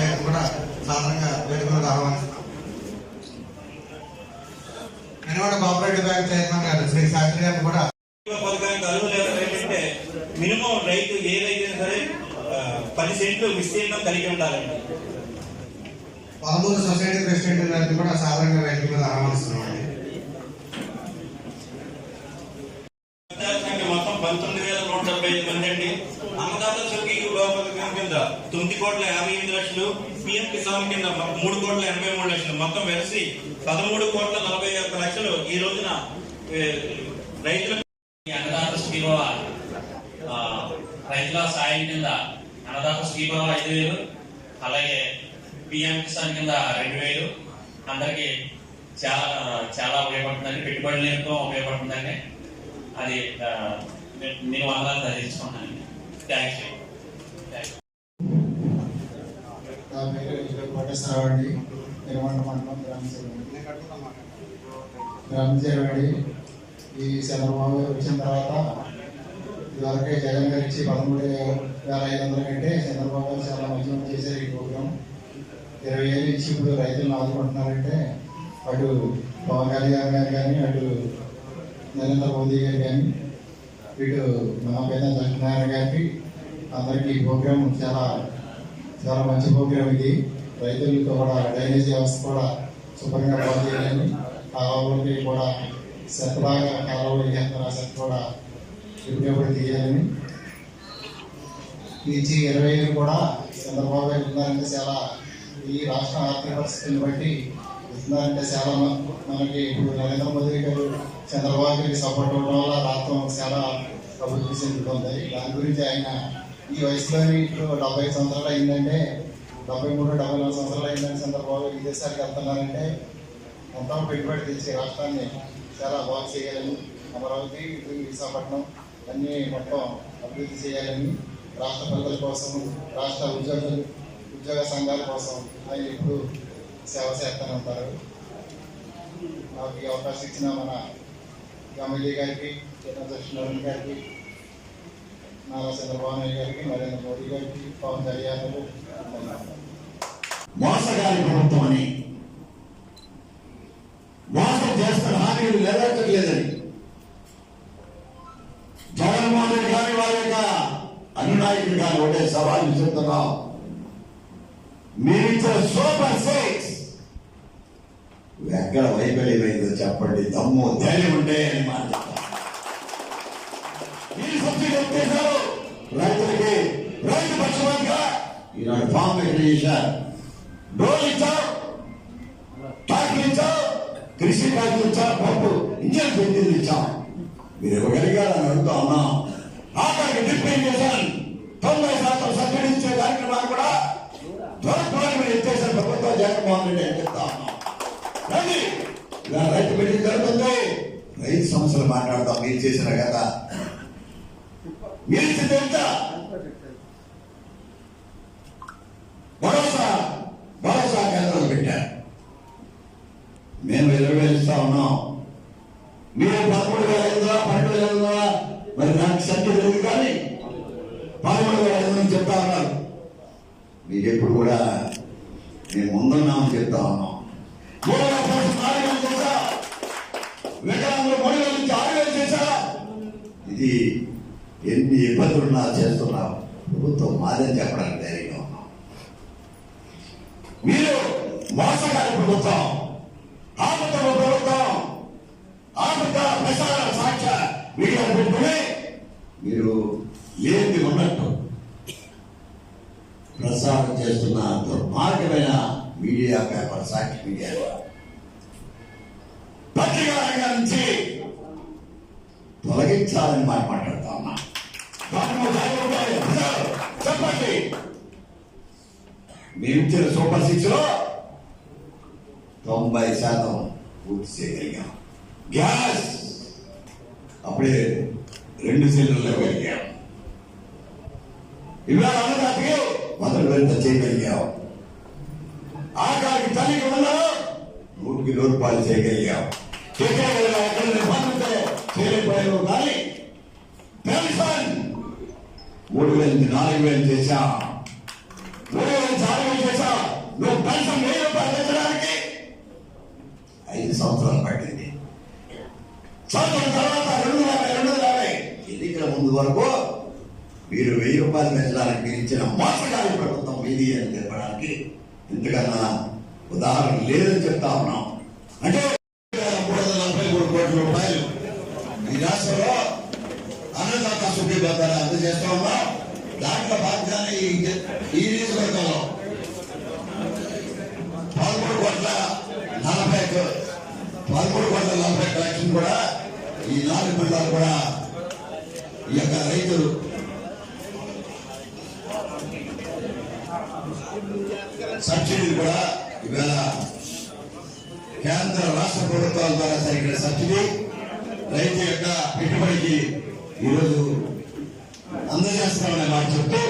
రైతు కూడా సాధారణంగా వేడుకలకు ఆహ్వానిస్తున్నాం వెనుగొండ కోఆపరేటివ్ బ్యాంక్ చైర్మన్ గారు శ్రీ శాస్త్రి గారిని కూడా పథకానికి ఏంటంటే మినిమం రైతు ఏ రైతు సరే పది సెంట్లు విస్తీర్ణం కలిగి ఉండాలండి. పదమూడు సొసైటీ ప్రెసిడెంట్ గారిని కూడా సాధారణంగా వేదిక మీద ఆహ్వానిస్తున్నామండి సంఖ్య మొత్తం పంతొమ్మిది వేల నూట డెబ్బై ఐదు మంది అండి. అన్నదాత సుఖీ పథకం కింద తొమ్మిది కోట్ల యాభై ఎనిమిది లక్షలు పిఎం కిసాన్ కింద మూడు కోట్ల ఎనభై మూడు లక్షలు మొత్తం కలిసి పదమూడు కోట్ల నలభై ఒక్క లక్షలు ఈ రోజున రైతుల రైతులకు అన్నదాత సుఖీభవ రైతుల సాయం కింద అన్నదాత సుఖీభవ ఐదు వేలు అలాగే పిఎం కిసాన్ కింద రెండు వేలు. అందరికీ చాలా చాలా ఉపయోగపడుతుందండి. పెట్టుబడి ఎంతో ఉపయోగపడుతుందండి. అది నేను వందలు నేను నా పేరు కోటేశ్వరరావు అండి. నిర్మాణ మండలం గ్రామ గ్రామ ఈ చంద్రబాబు వచ్చిన తర్వాత ఇదివరకే జగన్ గారు ఇచ్చి పదమూడు వేల ఐదు వందల కంటే చంద్రబాబు గారు చాలా మంచి చేశారు ఈ ప్రోగ్రాం. ఇరవై ఏళ్ళు ఇచ్చి ఇప్పుడు రైతులను ఆదుకుంటున్నారంటే అటు పవన్ కళ్యాణ్ గారు కానీ అటు నరేంద్ర మోదీ గారు కానీ ఇటు మన పేద సత్యనారాయణ గారికి అందరికీ ఈ ప్రోగ్రామ్ చాలా చాలా మంచి ప్రోగ్రామ్ ఇది. రైతులకు కూడా డ్రైనేజ్ వ్యవస్థ కూడా శుభ్రంగా బాగు చేయాలని కాలువలకి కూడా చెత్త కాలువలు చేస్తున్న చెత్త కూడా ఎప్పుడెప్పుడు తీయాలని. ఈ ఇరవై ఐదు కూడా చంద్రబాబు గారు ఉన్నారంటే చాలా ఈ రాష్ట్ర ఆర్థిక పరిస్థితిని బట్టి ఇస్తున్నారంటే చాలా మనకు మనకి ఇప్పుడు నరేంద్ర మోదీ గారు చంద్రబాబు గారికి సపోర్ట్ ఇవ్వడం వల్ల రాష్ట్రం చాలా అభివృద్ధి చెందుతుంది దాని గురించి ఆయన ఈ వయసులోని ఇప్పుడు డెబ్బై సంవత్సరాలు అయిందంటే డెబ్బై మూడు డెబ్బై నాలుగు సంవత్సరాలు అయిందని చంద్రబాబు గారు విదేశాలకు వెళ్తున్నారంటే మొత్తం పెట్టుబడి తెచ్చి రాష్ట్రాన్ని చాలా బాగు చేయాలని అమరావతి విశాఖపట్నం అన్నీ మొత్తం అభివృద్ధి చేయాలని రాష్ట్ర ప్రజల కోసం రాష్ట్ర ఉద్యోగులు ఉద్యోగ సంఘాల కోసం ఆయన ఇప్పుడు సేవ చేస్తూనే ఉంటారు. నాకు ఈ అవకాశం ఇచ్చిన మన ఎమ్మెల్యే గారికి సత్యనారాయణ గారికి నారా చంద్రబాబు నాయుడు గారికి నరేంద్ర మోడీ గారికి పవన్ కళ్యాణ్ గారు మోసగారి ప్రభుత్వం అని. మోసం చేస్తున్న హామీలు నెరవేర్చట్లేదని. జగన్మోహన్ రెడ్డి గారి వారి యొక్క అనునాయకులు గారు ఒకటే సవాల్ విసురుతున్నాం. మీరిచ్చిన సూపర్ సిక్స్ ఎక్కడ వైఫల్యమైందో చెప్పండి. దమ్ము ధైర్యం ఉంటే అని మాట సబ్సిడీ ఎత్తేసారు రైతులకి రైతు పక్షపాతిగా ఈనాడు ఫామ్ చేశారు. డోలు ఇచ్చావు ట్రాక్టర్ కృషి ట్రాక్టర్ ఇచ్చావు పంపు ఇంజన్ పెంచింది ఇచ్చాం. మీరు ఇవ్వగలిగారని అడుగుతా ఉన్నాం. ఆఖరికి డ్రిప్ ఇరిగేషన్ తొంభై శాతం సబ్సిడీ ఇచ్చే కార్యక్రమాన్ని కూడా త్వరత్వరగా మీరు ఎత్తేసిన ప్రభుత్వం జగన్మోహన్ రెడ్డి అని చెప్తా ఇలా రైతు మీటింగ్ జరుగుతుంది రైతు సమస్యలు మాట్లాడతాం మీరు చేసిన కదా మీరు ఇచ్చింది ఎంత? భరోసా భరోసా కేంద్రాలు పెట్టారు. మేము ఇరవై వేలు ఇస్తా ఉన్నాం. మీరు పదమూడు వేల ఐదు వందల పన్నెండు వేల ఐదు వందల మరి నాకు సంఖ్య తెలియదు కానీ పదమూడు వేల ఐదు వందలు చెప్తా ఉన్నారు. మీరు ఎప్పుడు కూడా మేము ముందున్నామని చెప్తా ఉన్నాం. మూడు వేల కోసం చేశా వికలాంగులు మూడు నుంచి ఆరు చేశా ఇది ఎన్ని ఇబ్బందులున్నా చేస్తున్నా ప్రభుత్వం మాదని చెప్పడానికి ధైర్యంగా ఉన్నాం. మీరు మోసగారి ప్రభుత్వం ఆపద ప్రభుత్వం ఆపద ప్రసార సాక్ష్య మీడియా పెట్టుకుని మీరు లేని ఉన్నట్టు ప్రసారం చేస్తున్న దుర్మార్గమైన మీడియా పేపర్ సాక్షి మీడియా. పత్రికా రంగం నుంచి తొలగించాలని మాట మాట్లాడతా ఉన్నా. చెప్పండి. మేము ఇచ్చిన సూపర్ సిక్స్లో తొంభై శాతం పూర్తి చేయగలిగాం. గ్యాస్! అప్పుడే రెండు సిలిండర్లు ఇవ్వగలిగాం. ఇవాళ అన్నదానికి మొదలు వెంట చేయగలిగాం. ఆఖరికి తల్లికి ఉన్నావు నూటికి నూరు పాలు చేయగలిగాం. చేయగలిగాం ఎక్కడ నిర్బంధితే చేయలేకపోయావు కానీ పెన్షన్ మూడు వేల నాలుగు వేలు చేశా. మూడు వేల నుంచి ఆరు వేలు చేశా. నువ్వు పెన్షన్ వెయ్యి రూపాయలు పెంచడానికి ఐదు సంవత్సరాలు పట్టింది. సంవత్సరం తర్వాత రెండు యాభై రెండు వందల యాభై. ఎన్నికల ముందు వరకు మీరు వెయ్యి రూపాయలు పెంచడానికి మీరు ఇచ్చిన మోసగారి ప్రభుత్వం మీది అని చెప్పడానికి ఇంతకన్నా ఉదాహరణ లేదని చెప్తా ఉన్నాం. అంటే మూడు వందల నలభై మూడు కోట్ల రూపాయలు ఈ రాష్ట్రంలో అన్నదాత అందజేస్తా ఉన్నాం దాంట్లో భాగంగానే ఈ నియోజకవర్గంలో పదమూడు కోట్ల నలభై పదమూడు కోట్ల నలభై లక్షలు కూడా ఈ నాలుగు మండలాలు కూడా ఈ యొక్క రైతులు సబ్సిడీలు కూడా ఇవాళ కేంద్ర రాష్ట్ర ప్రభుత్వాల ద్వారా జరిగిన సబ్సిడీ రైతు యొక్క పెట్టుబడికి ఈరోజు అందజేస్తామనే మాట చెప్తూ